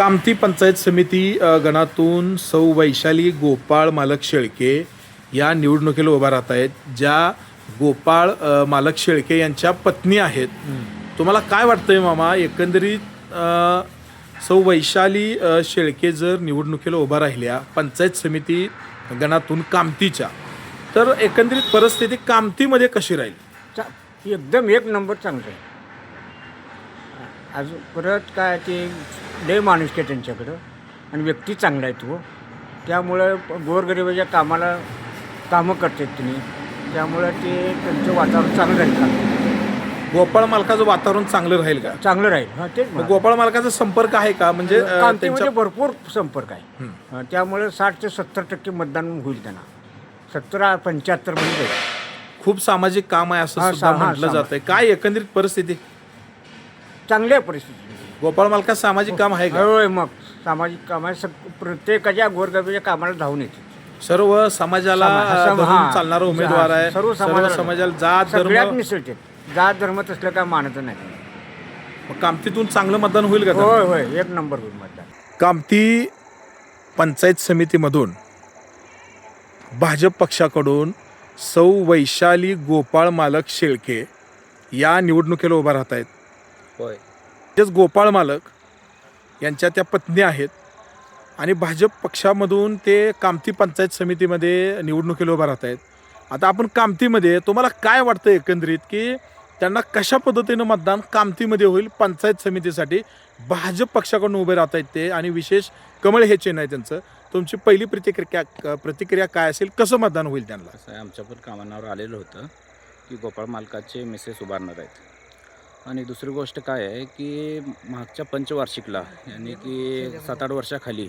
कामती पंचायत समिती गणातून सौ वैशाली गोपाळ मालक शेळके या निवडणुकीला उभा राहत आहेत ज्या गोपाळ मालक शेळके यांच्या पत्नी आहेत. तुम्हाला काय वाटतंय मामा? एकंदरीत सौ वैशाली शेळके जर निवडणुकीला उभा राहिल्या पंचायत समिती गणातून कामतीच्या तर एकंदरीत परिस्थिती कामतीमध्ये कशी राहील? एकदम एक नंबर चांगलं आहे. अजून परत काय ते लय माणूस आहे त्यांच्याकडं. आणि व्यक्ती चांगला आहे तो. त्यामुळं गोरगरिबाच्या कामाला कामं करतात तुम्ही त्यामुळं ते त्यांचं वातावरण चांगलं राहील का? गोपाळ मालकाचं वातावरण चांगलं राहील का? चांगलं राहील. हां तेच मग म्हणा. गोपाळ मालकाचा संपर्क आहे का? म्हणजे त्यांच्या भरपूर संपर्क आहे. त्यामुळे साठ ते सत्तर टक्के मतदान होईल त्यांना. सत्तर पंच्याहत्तर जाईल. खूप सामाजिक काम आहे असं हा, सुद्धा म्हटलं सामा- जात आहे काय एकंदरीत परिस्थिती? चांगली आहे परिस्थिती गोपाळ मालकात सामाजिक काम आहे का? होय मग. सामाजिक काम आहे. सग प्रत्येकाच्या गोरगरिबाच्या कामाला धावून येते. सर्व समाजाला समा- सम- धरून हा. चालणारा उमेदवार आहे. सर्व सर्व समाजाला- समाजाला जात सगळ्यात धर्म मिसळते जात धर्म तसलं काय मानत नाही. मग कामतीतून चांगलं मतदान होईल का त्यांना? होय. होय एक नंबर होईल मतदान. कामती पंचायत समितीमधून भाजप पक्षाकडून सौ वैशाली गोपाळ मालक शेळके या निवडणुकीला उभा राहत आहेत होय. तेच गोपाळ मालक यांच्या त्या पत्नी आहेत. आणि भाजप पक्षामधून ते कामती पंचायत समितीमध्ये निवडणुकीला उभा राहत आहेत. आता आपण कामतीमध्ये तुम्हाला काय वाटतं एकंदरीत की त्यांना कशा पद्धतीनं मतदान कामतीमध्ये होईल पंचायत समितीसाठी? भाजप पक्षाकडून उभे राहत आहेत ते आणि विशेष कमळ हे चिन्ह आहे त्यांचं. तुमची पहिली प्रतिक्रिया प्रतिक्रिया काय असेल? कसं मतदान होईल त्यांना? असं आमच्या पण कामानावर आलेलं होतं की गोपाळ मालकाचे मेसेज उभारणार आहेत. आणि दुसरी गोष्ट काय आहे की मागच्या पंचवार्षिकला यानी की सात आठ वर्षाखाली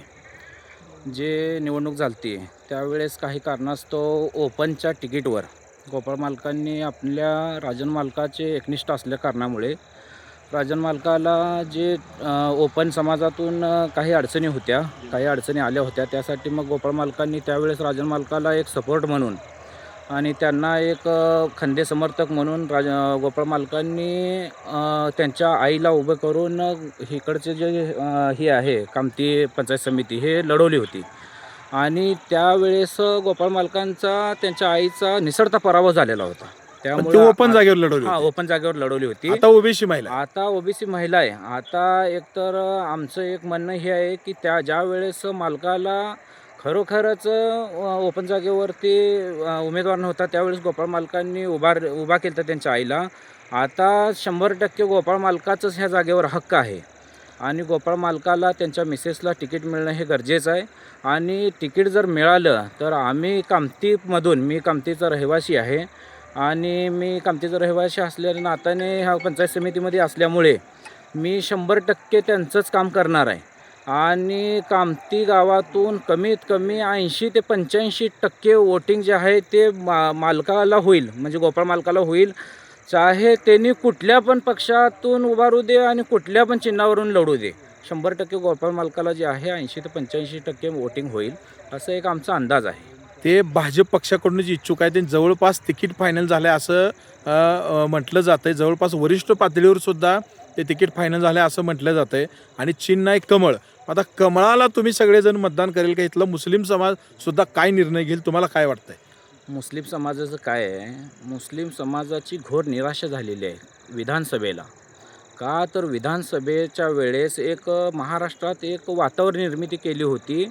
जे निवडणूक झालती त्यावेळेस काही कारणास्तव ओपनच्या तिकीटवर गोपाळ मालकांनी आपल्या राजन मालकाचे एकनिष्ठ असल्या कारणामुळे राजन मालकाला जे ओपन समाजातून काही अडचणी होत्या काही अडचणी आल्या होत्या त्यासाठी मग गोपाळ मालकांनी त्यावेळेस राजन मालकाला एक सपोर्ट म्हणून आणि त्यांना एक खंदे समर्थक म्हणून राज गोपाळ मालकांनी त्यांच्या आईला उभं करून इकडचे जे हे आहे कामती पंचायत समिती हे लढवली होती. आणि त्यावेळेस गोपाळ मालकांचा त्यांच्या आईचा निसरता पराभव झालेला होता. पण ते ओपन जागेवर लढवली हा. ओपन जागेवर लढवली होती. आता ओबीसी महिला आता ओबीसी महिला आहे. आता एकतर आमचं एक म्हणणं हे आहे की त्या ज्या वेळेस मालकाला खरोखरच ओपन जागेवरती उमेदवार नव्हता. त्यावेळेस गोपाळ मालकांनी उभार उभा केला होता त्यांच्या आईला. आता शंभर टक्के गोपाळ मालकाचंच ह्या जागेवर हक्क आहे. आणि गोपाळ मालकाला त्यांच्या मिसेसला तिकीट मिळणं हे गरजेचं आहे. आणि तिकीट जर मिळालं तर आम्ही कामतीमधून मी कामतीचा रहिवासी आहे. आणि मी कामतीचा रहिवासी असल्या नात्याने ह्या पंचायत समितीमध्ये असल्यामुळे मी शंभर टक्के त्यांचंच काम करणार आहे. आणि कामती गावातून कमीत कमी ऐंशी ते पंच्याऐंशी टक्के वोटिंग जे आहे ते मा मालकाला होईल. म्हणजे गोपाळ मालकाला होईल. चाहे त्यांनी कुठल्या पण पक्षातून उभारू दे आणि कुठल्या पण चिन्हावरून लढू दे. शंभर टक्के गोपाळ मालकाला जे आहे ऐंशी ते पंच्याऐंशी टक्के वोटिंग होईल असं एक आमचा अंदाज आहे. ते भाजप पक्षाकडून जे इच्छुक आहे. ते जवळपास तिकीट फायनल झालं आहे असं म्हटलं जातं आहे जवळपास वरिष्ठ पातळीवर सुद्धा ते तिकीट फायनल झालं असं म्हटलं जातं आहे आणि चिन्ह आहे कमळ. आता कमळाला तुम्ही सगळेजण मतदान करेल का? इथलं मुस्लिम समाज सुद्धा काय निर्णय घेईल? तुम्हाला काय वाटतंय? मुस्लिम समाजाचं काय आहे? मुस्लिम समाजाची घोर निराशा झालेली आहे विधानसभेला. का तर विधानसभेच्या वेळेस एक महाराष्ट्रात एक वातावरण निर्मिती केली होती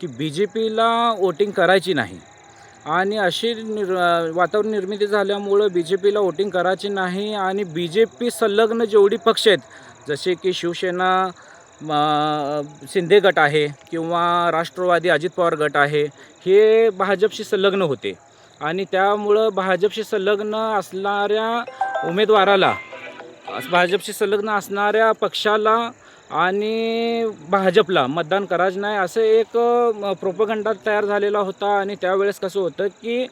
की बी जे पीला वोटिंग करायची नाही. आणि अशी निर् वातावरण निर्मिती झाल्यामुळं बी जे पीला वोटिंग करायची नाही आणि बी जे पी संलग्न जेवढी पक्ष आहेत जसे की शिवसेना शिंदे गट आहे किंवा राष्ट्रवादी अजित पवार गट आहे हे भाजपशी संलग्न होते. आणि त्यामुळं भाजपशी संलग्न असणाऱ्या उमेदवाराला भाजपशी संलग्न असणाऱ्या पक्षाला आणि भाजपला मतदान करायचं नाही असं एक प्रोपगंडा तयार झालेला होता आणि त्यावेळेस कसं होतं की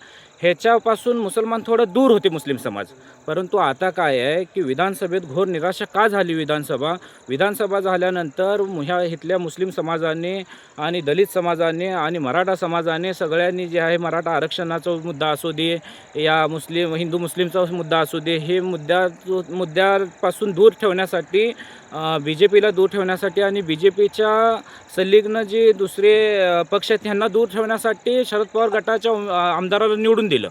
ह्याच्यापासून मुसलमान थोडं दूर होते मुस्लिम समाज. परंतु आता काय आहे की विधानसभेत घोर निराशा का झाली विधानसभा? विधानसभा झाल्यानंतर मु- ह्या इथल्या मुस्लिम समाजाने आणि दलित समाजाने आणि मराठा समाजाने सगळ्यांनी जे आहे मराठा आरक्षणाचा मुद्दा असू दे या मुस्लिम हिंदू मुस्लिमचा मुद्दा असू दे हे मुद्द्या मुद्द्यापासून दूर ठेवण्यासाठी बी जे पीला दूर ठेवण्यासाठी आणि बी जे पीच्या संलग्न जे दुसरे पक्ष आहेत त्यांना दूर ठेवण्यासाठी शरद पवार गटाच्या आमदाराला निवडून दिलं.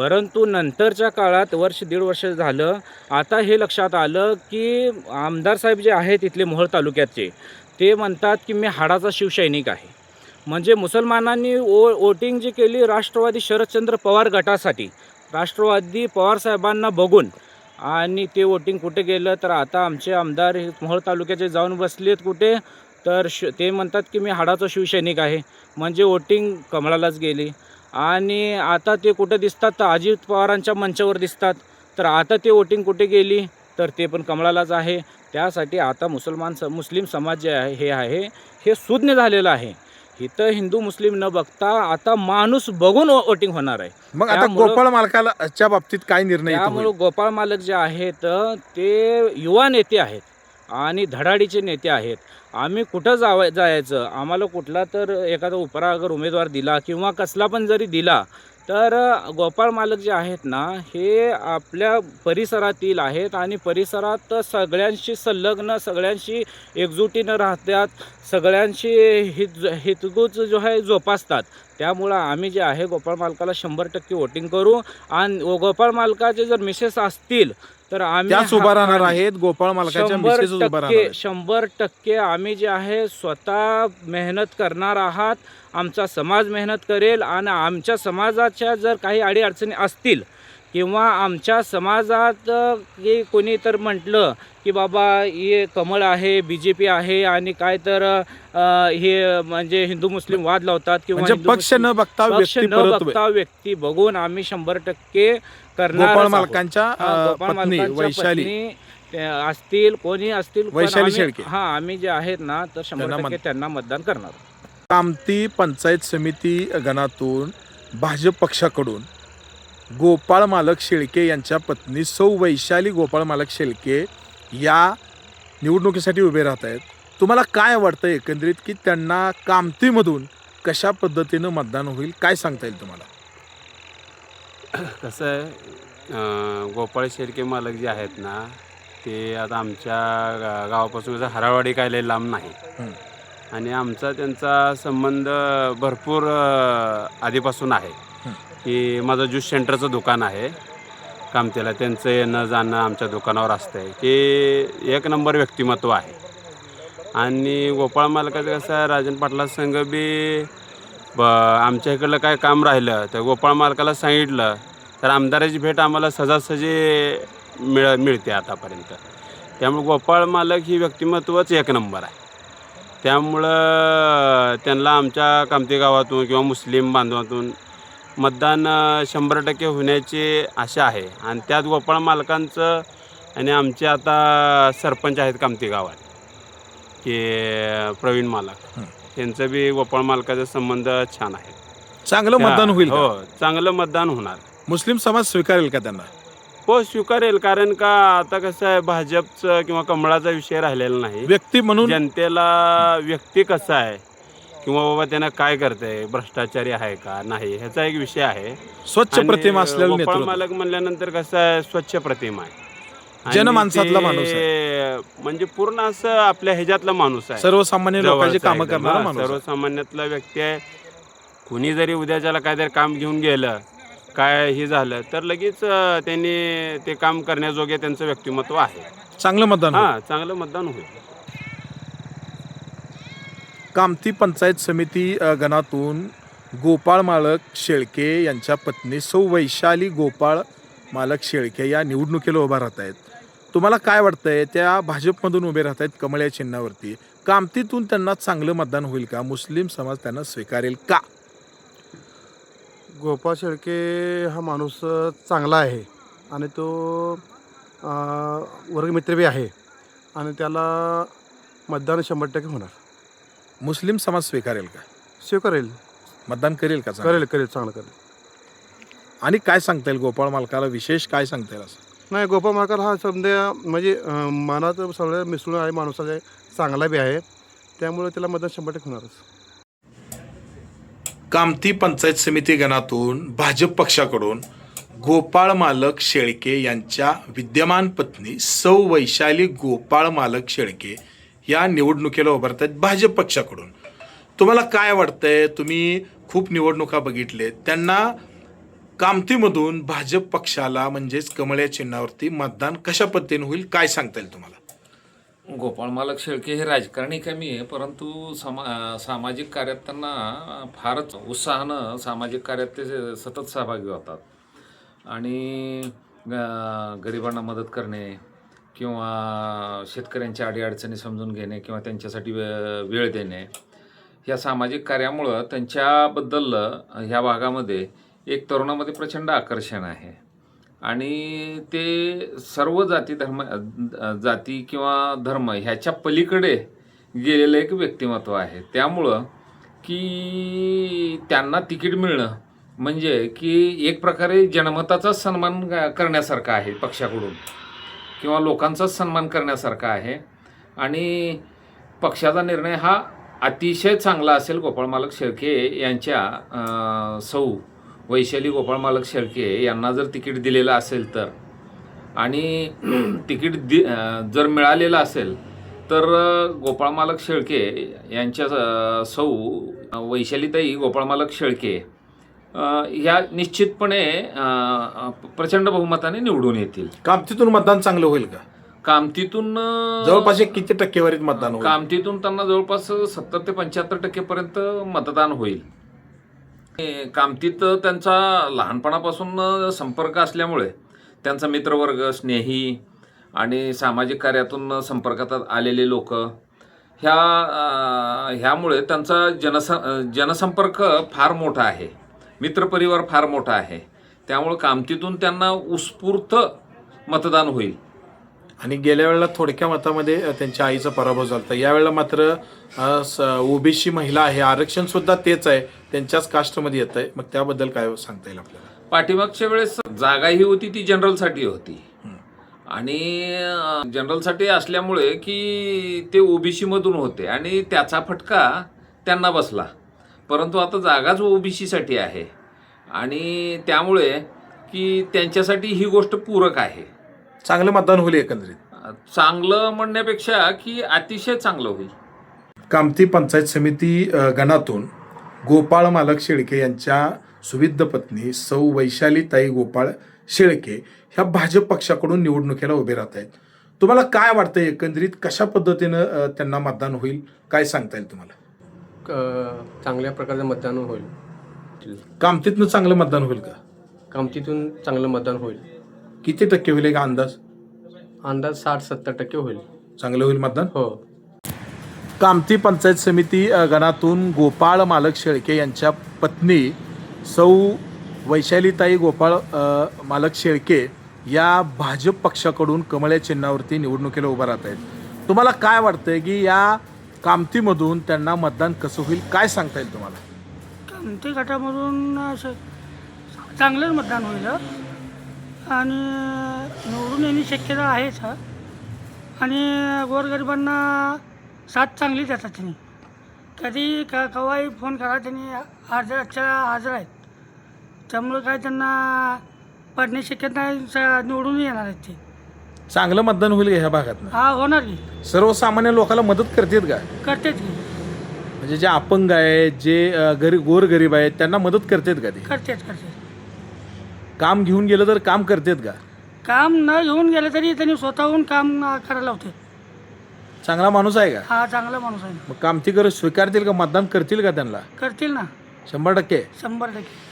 परंतु नंतरच्या काळात वर्ष दीड वर्ष झालं आता हे लक्षात आलं की आमदार साहेब जे आहेत इथले मोहोळ तालुक्याचे ते म्हणतात की मी हाडाचा शिवसैनिक आहे. म्हणजे मुसलमानांनी ओ वोटिंग जी केली राष्ट्रवादी शरदचंद्र पवार गटासाठी राष्ट्रवादी पवारसाहेबांना बघून आणि ते वोटिंग कुठे गेलं तर आता आमचे आमदार हे मोहोळ तालुक्याचे जाऊन बसलेत कुठे तर श ते म्हणतात की मी हाडाचा शिवसैनिक आहे. म्हणजे वोटिंग कमळालाच गेली. आणि आता ते कुठे दिसतात तर अजित पवारांच्या मंचावर दिसतात. तर आता ते वोटिंग कुठे गेली? तर ते पण कमळालाच आहे. त्यासाठी आता मुसलमान स मुस्लिम समाज जे आहे हे आहे हे सुज्ञ झालेलं आहे. इथं हिंदू मुस्लिम न बघता आता माणूस बघून वोटिंग होणार आहे. मग आता गोपाळ मालकाला च्या बाबतीत काय निर्णय त्यामुळे? गोपाळ मालक जे आहेत ते युवा नेते आहेत. आणि धडाडीचे नेते आहेत. आम्ही कुठं जावा जायचं? आम्हाला कुठला तर एखादा उपरा अगर उमेदवार दिला किंवा कसला पण जरी दिला तर गोपाळ मालक जे आहेत ना हे आपल्या परिसरातील आहेत आणि परिसरात सगळ्यांशी संलग्न सगळ्यांशी एकजुटीनं राहतात सगळ्यांशी हित हितगुज जो आहे जोपासतात. त्यामुळं आम्ही जे आहे गोपाळ मालकाला शंभर टक्के वोटिंग करू आणि गोपाळ मालकाचे जर मिसेस असतील तर आम्ही उभा राहणार आहेत गोपाळ मालकाच्या. शंभर टक्के आम्ही जे आहे स्वतः मेहनत करणार आहात आमचा समाज मेहनत करेल आणि आमच्या समाजाच्या जर काही अडीअडचणी असतील किंवा आमच्या समाजात हे कोणी तर म्हटलं की बाबा हे कमळ आहे बी जे पी आहे आणि काय तर हे म्हणजे हिंदू मुस्लिम वाद लावतात किंवा म्हणजे पक्ष न बघता पक्ष व्यक्ती न परत बघता व्यक्ती बघून आम्ही शंभर टक्के करणार मालकांच्या वैशाली. असतील कोणी असतील वैशाली शेळके. हा आम्ही जे आहेत ना तर शंभर टक्के त्यांना मतदान करणार कामती पंचायत समिती गणातून भाजप पक्षाकडून गोपाळ मालक शेळके यांच्या पत्नी सौ वैशाली गोपाळ मालक शेळके या निवडणुकीसाठी उभे राहत आहेत तुम्हाला काय वाटतं एकंदरीत की त्यांना कामतीमधून कशा पद्धतीनं मतदान होईल काय सांगता येईल तुम्हाला कसं आहे गोपाळ शेळके मालक जे आहेत ना ते आता आमच्या गा- गावापासून हरावाडी काय लय लांब नाही. आणि आमचा त्यांचा संबंध भरपूर आधीपासून आहे. की माझं ज्यूस सेंटरचं दुकान आहे. कामतेला. त्यांचं येणं जाणं आमच्या दुकानावर असतं आहे की एक नंबर व्यक्तिमत्व आहे. आणि गोपाळ मालकाचं कसं आहे राजन पाटला संघ बी ब आमच्या इकडलं काय काम राहिलं तर गोपाळ मालकाला सांगितलं तर आमदाराची भेट आम्हाला सहजासहजी मिळ मिळते आतापर्यंत. त्यामुळे गोपाळ मालक ही व्यक्तिमत्वच एक नंबर आहे. त्यामुळं त्यांना आमच्या कामती गावातून किंवा मुस्लिम बांधवातून मतदान शंभर टक्के होण्याची आशा आहे. आणि त्यात गोपाळ मालकांचं आणि आमचे आता सरपंच आहेत कामती गावात की प्रवीण मालक. त्यांचं बी गोपाळ मालकाचा संबंध छान आहे. चांगलं मतदान होईल का? हो चांगलं मतदान होणार. मुस्लिम समाज स्वीकारेल का त्यांना? हो स्वीकारेल कारण का आता कसं आहे भाजपचं किंवा कमळाचा विषय राहिलेला नाही. व्यक्ती म्हणून? जनतेला व्यक्ती कसा आहे किंवा बाबा त्यांना काय करतंय? भ्रष्टाचारी आहे का? नाही. ह्याचा एक विषय आहे. स्वच्छ आणि प्रतिमा असलेलं गोपाळ नेतृत्व. मालक म्हणल्यानंतर कसं आहे स्वच्छ प्रतिमा आहे. आणि जनमानसातला ते माणूस म्हणजे पूर्ण असं आपल्या ह्याच्यातला माणूस आहे. सर्वसामान्य लोकांची जवळचा कामं एकदम, करणारा हा, माणूस. सर्वसामान्यातला व्यक्ती आहे. कुणी जरी उद्याच्याला काहीतरी काम घेऊन गेलं काय हे झालं तर लगेच अं, त्यांनी ते काम करण्याजोगे त्यांचं व्यक्तिमत्व आहे. चांगलं मतदान होईल. हा चांगलं मतदान होईल. कामती पंचायत समिती गणातून गोपाळ मालक शेळके यांच्या पत्नी सौ वैशाली गोपाळ मालक शेळके या निवडणुकीला उभा राहत आहेत. तुम्हाला काय वाटतंय? त्या भाजपमधून उभे राहत आहेत कमळ या चिन्हावरती. कामतीतून त्यांना चांगलं मतदान होईल का? मुस्लिम समाज त्यांना स्वीकारेल का? गोपाळ शेळके हा माणूस चांगला आहे आणि तो वर्गमित्रबी आहे आणि त्याला मतदान शंभर टक्के होणार. मुस्लिम समाज स्वीकारेल का? स्वीकारेल. मतदान करेल का चांगलं? करेल करेल चांगलं करेल. आणि काय सांगता येईल गोपाळ मालकाला? विशेष काय सांगता येईल असं? नाही गोपाळ मालकर हा समजा म्हणजे अं, मनात सगळं मिसळून आहे माणूस आहे चांगला बी आहे. त्यामुळे त्याला मतदान शंभर टक्के होणारच. कामती पंचायत समिती गणातून भाजप पक्षाकडून गोपाळ मालक शेळके यांच्या विद्यमान पत्नी सौ वैशाली गोपाळ मालक शेळके या निवडणुकीला उभारत आहेत भाजप पक्षाकडून. तुम्हाला काय वाटतंय? तुम्ही खूप निवडणुका बघितले त्यांना कामतीमधून भाजप पक्षाला म्हणजेच कमळ्या चिन्हावरती मतदान कशा पद्धतीने होईल काय सांगता येईल तुम्हाला? गोपाळ मालक शेळके हे राजकारणी कमी आहे परंतु समा सामाजिक कार्यात त्यांना फारच उत्साहानं सामाजिक कार्यात ते सतत सहभागी होतात. आणि गरिबांना मदत करणे किंवा शेतकऱ्यांच्या अडीअडचणी समजून घेणे किंवा त्यांच्यासाठी वे वेळ देणे या सामाजिक कार्यामुळं त्यांच्याबद्दल ह्या भागामध्ये एक तरुणामध्ये प्रचंड आकर्षण आहे. आणि ते सर्व जाती धर्म जाती किंवा धर्म ह्याच्या पलीकडे गेलेलं एक व्यक्तिमत्व आहे. त्यामुळं की त्यांना तिकीट मिळणं म्हणजे की एक प्रकारे जनमताचा सन्मान करण्यासारखं आहे पक्षाकडून. किंवा लोकांचाच सन्मान करण्यासारखा आहे. आणि पक्षाचा निर्णय हा अतिशय चांगला असेल गोपाळ मालक शेळके यांच्या सौ वैशाली गोपाळ मालक शेळके यांना जर तिकीट दिलेलं असेल तर. आणि तिकीट दि जर मिळालेलं असेल तर गोपाळ मालक शेळके यांच्या सौ वैशालीताई गोपाळ मालक शेळके ह्या निश्चितपणे प्रचंड बहुमताने निवडून येतील. कामतीतून मतदान चांगलं होईल का? कामतीतून जवळपास एक किती टक्केवारीत मतदान होईल? कामतीतून त्यांना जवळपास सत्तर ते पंच्याहत्तर टक्केपर्यंत मतदान होईल. हे कामतीत त्यांचा लहानपणापासून संपर्क असल्यामुळे त्यांचा मित्रवर्ग स्नेही आणि सामाजिक कार्यातून संपर्कात आलेले लोक ह्या अं, ह्यामुळे त्यांचा जनस जनसंपर्क फार मोठा आहे. मित्रपरिवार फार मोठा आहे. त्यामुळे कामतीतून त्यांना उत्स्फूर्त मतदान होईल. आणि गेल्या वेळेला थोडक्या मतामध्ये त्यांच्या आईचा पराभव झाला होता. यावेळेला मात्र ओबीसी महिला आहे. आरक्षण सुद्धा तेच आहे. त्यांच्याच कास्टमध्ये येत आहे. मग त्याबद्दल काय सांगता येईल आपल्याला? पाठीमागच्या वेळेस जागा ही होती ती जनरलसाठी होती. आणि जनरलसाठी असल्यामुळे की ते ओबीसी मधून होते. आणि त्याचा फटका त्यांना बसला. परंतु आता जागाच ओबीसीसाठी आहे. आणि त्यामुळे की त्यांच्यासाठी ही गोष्ट पूरक आहे. चांगलं मतदान होईल एकंदरीत. चांगलं म्हणण्यापेक्षा की अतिशय चांगलं होईल. कामती पंचायत समिती अ, गणातून गोपाळ मालक शेळके यांच्या सुविद्ध पत्नी सौ वैशालीताई गोपाळ शेळके ह्या भाजप पक्षाकडून निवडणुकीला उभे राहत आहेत. तुम्हाला काय वाटतं एकंदरीत कशा पद्धतीनं अ, त्यांना मतदान होईल? काय सांगता येईल तुम्हाला? चांगल्या प्रकारचं मतदान होईल. कामतीतनं चांगलं मतदान होईल का? कामतीतून चांगलं मतदान होईल. किती टक्के होईल का अंदाज? अंदाज साठ सत्तर टक्के होईल. चांगलं होईल मतदान? हो. कामती पंचायत समिती गणातून गोपाळ मालक शेळके यांच्या पत्नी सौ वैशालीताई गोपाळ मालक शेळके या भाजप पक्षाकडून कमळ या चिन्हावरती निवडणुकीला उभा राहत आहेत. तुम्हाला काय वाटतंय की या कामतीमधून त्यांना मतदान कसं होईल काय सांगता येईल तुम्हाला? कामती गटामधून असं चांगलंच मतदान होईल आणि निवडून येण्याची शक्यता आहेच आणि गोरगरिबांना साथ चांगली देतात त्यांनी. कधी क केव्हाही फोन करा त्यांनी हजर आजच्या हजर आहेत. त्यामुळं काय त्यांना पडण्याची शक्यता नाही स- निवडून येणार आहेत ते. चांगलं मतदान होईल का ह्या भागात हा होणार की. सर्वसामान्य लोकांना मदत करतात का? करतेच की. म्हणजे जे अपंग आहेत जे अ, गरी गोरगरीब आहेत त्यांना मदत करतात का ते? करतेच करते काम घेऊन गेलं तर काम करतात का? काम न घेऊन गेलं तरी त्यांनी स्वतःहून काम अं, करायला होते चांगला माणूस आहे का? हा चांगला माणूस आहे. मग कामतीकर स्वीकारतील का? मतदान करतील का त्यांना? करतील ना. शंभर टक्के. शंभर टक्के.